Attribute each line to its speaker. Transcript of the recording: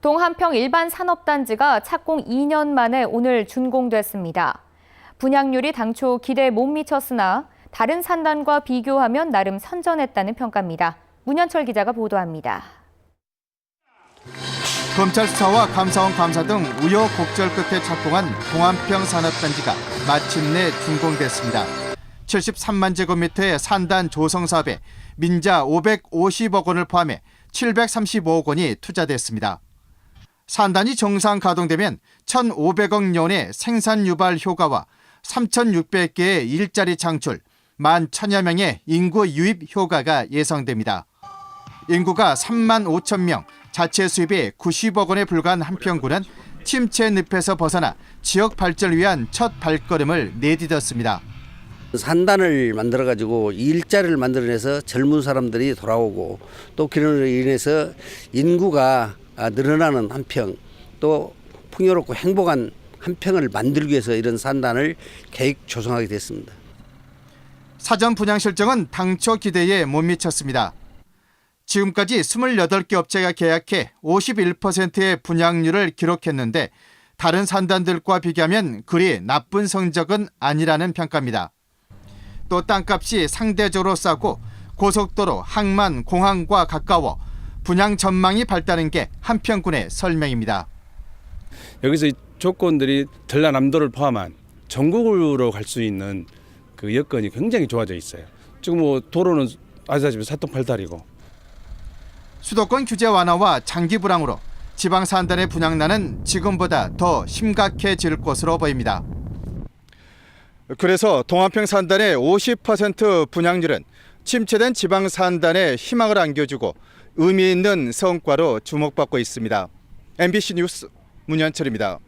Speaker 1: 동한평 일반 산업단지가 착공 2년 만에 오늘 준공됐습니다. 분양률이 당초 기대에 못 미쳤으나 다른 산단과 비교하면 나름 선전했다는 평가입니다. 문현철 기자가 보도합니다.
Speaker 2: 검찰 수사와 감사원 감사 등 우여곡절 끝에 착공한 동안평 산업단지가 마침내 준공됐습니다. 73만 제곱미터의 산단 조성 사업에 민자 550억 원을 포함해 735억 원이 투자됐습여 산단이 정상 가동되면 1,500억 년의 생산 유발 효과와 3,600개의 일자리 창출, 1만 천여 명의 인구 유입 효과가 예상됩니다. 인구가 3만 5천 명, 자체 수입이 90억 원에 불과한 한평구는 침체 늪에서 벗어나 지역 발전을 위한 첫 발걸음을 내딛었습니다.
Speaker 3: 산단을 만들어 가지고 일자리를 만들어내서 젊은 사람들이 돌아오고 또 그로 인해서 인구가 아, 늘어나는 한평 또 풍요롭고 행복한 한평을 만들기 위해서 이런 산단을 계획 조성하게 됐습니다.
Speaker 2: 사전 분양 실정은 당초 기대에 못 미쳤습니다. 지금까지 28개 업체가 계약해 51%의 분양률을 기록했는데 다른 산단들과 비교하면 그리 나쁜 성적은 아니라는 평가입니다. 또 땅값이 상대적으로 싸고 고속도로, 항만, 공항과 가까워 분양 전망이 밝다는 게 한평군의 설명입니다.
Speaker 4: 여기서 이 조건들이 전라남도를 포함한 전국으로 갈 수 있는 그 여건이 굉장히 좋아져 있어요. 지금 뭐 도로는 아시다시피 사통팔달이고
Speaker 2: 수도권 규제 완화와 장기 불황으로 지방 산단의 분양난은 지금보다 더 심각해질 것으로 보입니다. 그래서 동안평 산단의 50% 분양률은 침체된 지방 산단에 희망을 안겨주고 의미 있는 성과로 주목받고 있습니다. MBC 뉴스 문현철입니다.